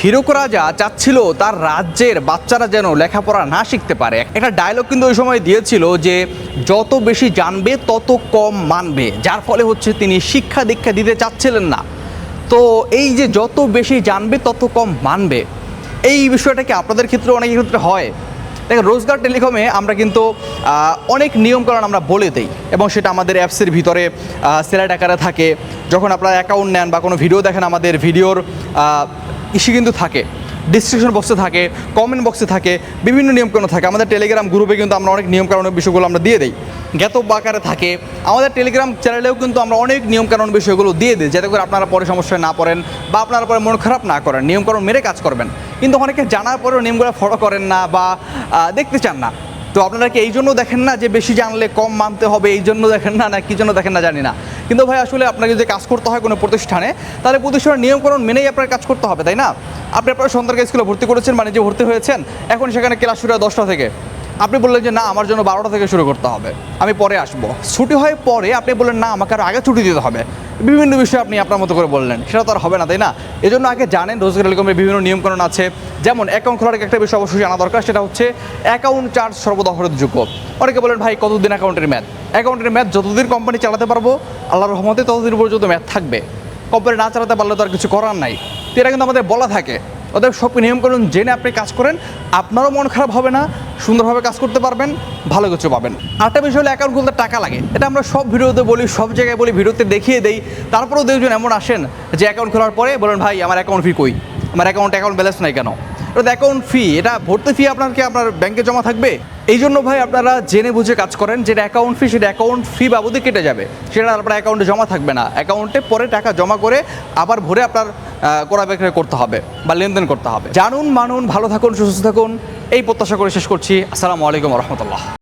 হিরোক রাজা চাচ্ছিল তার রাজ্যের বাচ্চারা যেন লেখাপড়া না শিখতে পারে। একটা ডায়লগ কিন্তু ওই সময় দিয়েছিল যে, যত বেশি জানবে, তত কম মানবে। যার ফলে হচ্ছে তিনি শিক্ষা দীক্ষা দিতে চাচ্ছিলেন না। তো এই যে, যত বেশি জানবে, তত কম মানবে। এই বিষয়টাকে আপনাদের ক্ষেত্রে অনেক ক্ষেত্রে হয়? দেখেন, রোজগার টেলিকমে আমরা কিন্তু অনেক নিয়মকানুন আমরা বলে দিই এবং সেটা আমাদের অ্যাপসের ভিতরে সেলাইট আকারে থাকে। যখন আপনারা অ্যাকাউন্ট নেন বা কোনো ভিডিও দেখেন আমাদের ভিডিওর ইস্যু কিন্তু থাকে ডিসক্রিপশন বক্সে থাকে কমেন্ট বক্সে থাকে, বিভিন্ন নিয়মকানুন থাকে। আমাদের টেলিগ্রাম গ্রুপে কিন্তু আমরা অনেক নিয়মকানুনের বিষয়গুলো আমরা দিয়ে দিই। জ্ঞাতব আকারে থাকে। আমাদের টেলিগ্রাম চ্যানেলেও কিন্তু আমরা অনেক নিয়মকানুন বিষয়গুলো দিয়ে দিই, যাতে করে আপনারা পরে সমস্যায় না পড়েন বা আপনারা পরে মন খারাপ না করেন, নিয়মকানুন মেরে কাজ করবেন। কিন্তু অনেকে জানার পরেও নিয়মগুলো ফলো করেন না বা দেখতে চান না। তো আপনারা কি এই জন্য দেখেন না যে বেশি জানলে কম মানতে হবে, এই জন্য দেখেন না না কি জন্য দেখেন না জানি না। কিন্তু ভাই, আসলে আপনাকে যদি কাজ করতে হয় কোনো প্রতিষ্ঠানে, তাহলে প্রতিষ্ঠানের নিয়মকরণ মেনেই আপনার কাজ করতে হবে, তাই না? আপনি আপনার সন্তানকে স্কুলে ভর্তি করেছেন মানে যে ভর্তি হয়েছেন, এখন সেখানে ক্লাস শুরু হয় দশটা থেকে। আপনি বললেন যে, না, আমার জন্য বারোটা থেকে শুরু করতে হবে। আমি পরে আসব। ছুটি হয় পরে আপনি বললেন, না, আমাকে আরও আগে ছুটি দিতে হবে। বিভিন্ন বিষয়ে আপনি আপনার মতো করে বললেন। সেটা তো আর হবে না, তাই না? এজন্য আগে জানেন রোজগার টেলিকমের বিভিন্ন নিয়মকানুন আছে। যেমন অ্যাকাউন্ট খোলার একটা বিষয় অবশ্যই জানা দরকার, সেটা হচ্ছে অ্যাকাউন্ট চার্জ সর্বদা যোগ্য অনেকে বলেন, ভাই, কতদিন অ্যাকাউন্টের ম্যাথ? অ্যাকাউন্টের ম্যাথ যতদিন কোম্পানি চালাতে পারব, আল্লাহর রহমতে ততদিন পর্যন্ত ম্যাথ থাকবে। কোম্পানি না চালাতে পারলে তো আর কিছু করার নাই। তো এটা কিন্তু আমাদের বলা থাকে। অতএব সব নিয়মকানুন জেনে আপনি কাজ করেন, আপনারও মন খারাপ হবে না, সুন্দরভাবে কাজ করতে পারবেন, ভালো কিছু পাবেন। আরেকটা বিষয় হলো অ্যাকাউন্ট খুলতে টাকা লাগে। এটা আমরা সব ভিডিওতে বলি, সব জায়গায় বলি, ভিডিওতে দেখিয়ে দেই। তারপরেও দুজন এমন আসেন যে অ্যাকাউন্ট খোলার পরে বলেন, ভাই, আমার অ্যাকাউন্ট ফি কই? আমার অ্যাকাউন্ট অ্যাকাউন্ট ব্যালেন্স নাই কেন? এটা অ্যাকাউন্ট ফি এটা ভর্তি ফি আপনার কি আপনার ব্যাংকে জমা থাকবে? এই জন্য ভাই আপনারা জেনে বুঝে কাজ করেন যেটা অ্যাকাউন্ট ফি সেটা অ্যাকাউন্ট ফি বাবদে কেটে যাবে। সেটা আপনার অ্যাকাউন্টে জমা থাকবে না। অ্যাকাউন্টে পরে টাকা জমা করে আবার ভরে আপনার করা বিক্রয় করতে হবে বা লেনদেন করতে হবে। জানুন, মানুন, ভালো থাকুন, সুস্থ থাকুন। এই প্রত্যাশা করে শেষ করছি। আসসালামু আলাইকুম রহমতুল্লাহ।